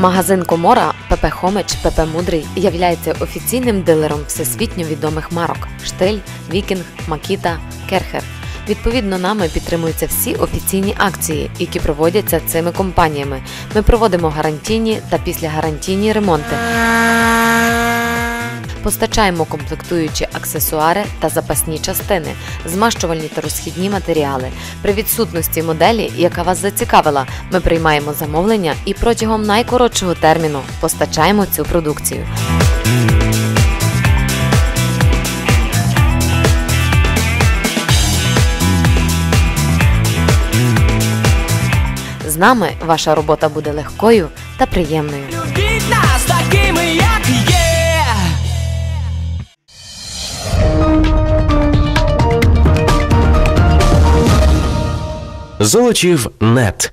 Магазин Комора ПП Хомич ПП Мудрий являється офіційним дилером всесвітньо відомих марок Штель, Вікінг, Макіта, Керхер. Відповідно, нами підтримуються всі офіційні акції, які проводяться цими компаніями. Ми проводимо гарантійні та післягарантійні ремонти. Постачаємо комплектуючі аксесуари та запасні частини, змащувальні та розхідні матеріали. При відсутності моделі, яка вас зацікавила, ми приймаємо замовлення і протягом найкоротшого терміну постачаємо цю продукцію. Нами ваша робота буде легкою та приємною. Любіть нас такими, як є. Золочів нет.